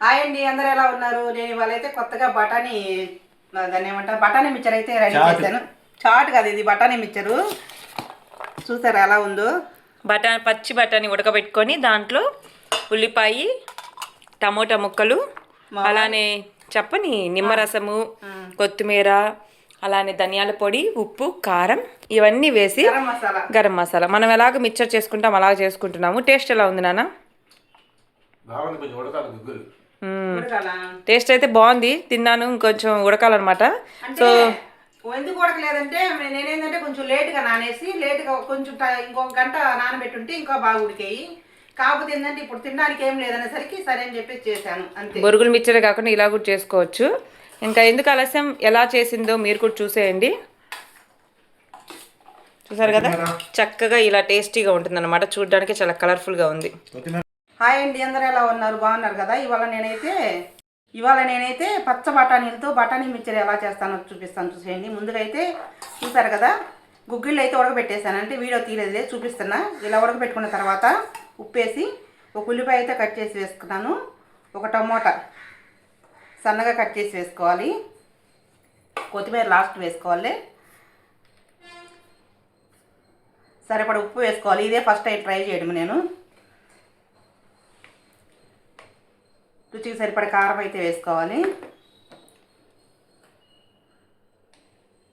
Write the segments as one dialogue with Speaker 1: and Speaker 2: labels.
Speaker 1: Hi అండి అందరు ఎలా ఉన్నారు? నేను ఇవాళ అయితే కొత్తగా బఠానీ దాన్ని ఏమంటారు? బఠానీ మిక్చర్ అయితే రెడీ
Speaker 2: చాట్.
Speaker 1: చేశాను. చాట్ కాదు ఇది బఠానీ మిక్చరు. చూసారా ఎలా ఉందో?
Speaker 3: బఠానీ పచ్చి బఠానీ ఉడకబెట్టుకొని దాంట్లో ఉల్లిపాయ టమోటా ముక్కలు అలానే చెప్పని నిమ్మరసము కొత్తిమీర అలానే ధనియాల పొడి ఉప్పు కారం ఇవన్నీ వేసి
Speaker 1: గరం మసాలా.
Speaker 3: గరం మసాలా. మనం ఎలాగ మిక్చర్ చేసుకుంటాం అలాగ చేసుకుంటున్నాము. టేస్ట్ ఎలా ఉంది నాన్న? టేస్ట్ అయితే బాగుంది. తిన్నాను. ఇంకొంచెం ఉడకాలన్నమాట.
Speaker 1: అంటే ఎందుకు ఉడకలేదంటే నేనేంటంటే కొంచెం లేట్గా నానేసి లేట్గా కొంచెం ఇంకొక గంట నానబెట్టుంటే ఇంకా బాగా ఉడికాయి. కాకపోతే ఏంటంటే ఇప్పుడు తినడానికి ఏం లేదనేసరికి సరే అని చెప్పేసి చేశాను. అంతే.
Speaker 3: బొరుగులు మిక్చరే కాకుండా ఇలా కూడా చేసుకోవచ్చు. ఇంకా ఎందుకు ఆలస్యం? ఎలా చేసిందో మీరు కూడా చూసేయండి. చూసారు కదా? చక్కగా ఇలా టేస్టీగా ఉంటుందన్నమాట. చూడడానికి చాలా కలర్ఫుల్గా ఉంది.
Speaker 1: హాయ్ అండి అందరూ ఎలా ఉన్నారు? బాగున్నారు కదా? ఇవాళ నేనైతే ఇవాళ నేనైతే పచ్చ బఠానీలతో బఠానీ మిక్చర్ ఎలా చేస్తానో చూపిస్తాను చూసేయండి. ముందుగా అయితే చూసారు కదా? గుగ్గిళ్ళు అయితే ఉడకబెట్టేశాను. అంటే వీడియో తీయలేదులే చూపిస్తున్నా. ఇలా ఉడకబెట్టుకున్న తర్వాత ఉప్పేసి ఒక ఉల్లిపాయ అయితే కట్ చేసి వేసుకున్నాను. ఒక టమోటా సన్నగా కట్ చేసి వేసుకోవాలి. కొత్తిమీర లాస్ట్ వేసుకోవాలి. సరిపడ ఉప్పు వేసుకోవాలి. ఇదే ఫస్ట్ టైం ట్రై చేయడం నేను. రుచికి సరిపడ కారం అయితే వేసుకోవాలి.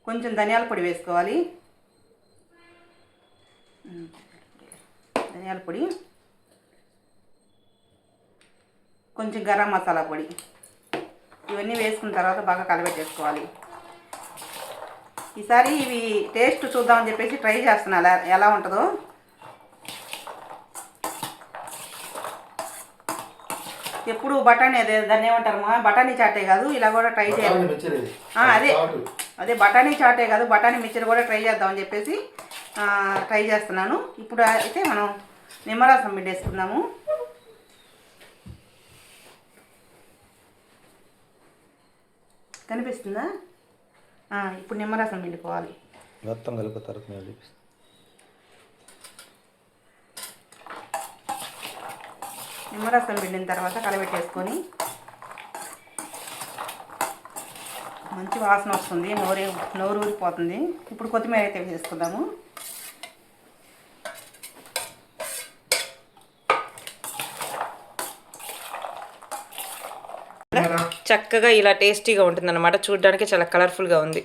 Speaker 1: కొంచెం ధనియాల పొడి వేసుకోవాలి. ధనియాల పొడి. కొంచెం గరం మసాలా పొడి. ఇవన్నీ వేసుకున్న తర్వాత బాగా కలబెట్టేసుకోవాలి. ఈసారి ఇవి టేస్ట్ చూద్దామని చెప్పేసి ట్రై చేస్తున్నా. ఎలా ఎలా ఉంటుందో. ఎప్పుడు బఠానీ అదే దాన్ని ఏమంటారు మా? బఠానీ చాటే కాదు ఇలా కూడా ట్రై చేయాలి. అదే. అదే. బఠానీ చాటే కాదు బఠానీ మిక్చర్ కూడా ట్రై చేద్దామని చెప్పేసి ఆ, ట్రై చేస్తున్నాను. ఇప్పుడు అయితే మనం నిమ్మరసం పిండేసుకుందాము. కనిపిస్తుందా? ఆ, ఇప్పుడు నిమ్మరసం పిండుకోవాలి.
Speaker 2: మొత్తం కలిపి తర్వాత నేను చూపిస్తాను
Speaker 1: నిమ్మరసం పిండిన తర్వాత కలబెట్టేసుకొని మంచి వాసన వస్తుంది నోరే నోరు ఊరిపోతుంది. ఇప్పుడు కొత్తిమీర అయితే వేసుకుందాము.
Speaker 3: చక్కగా ఇలా టేస్టీగా ఉంటుందన్నమాట. చూడడానికి చాలా కలర్ఫుల్గా ఉంది.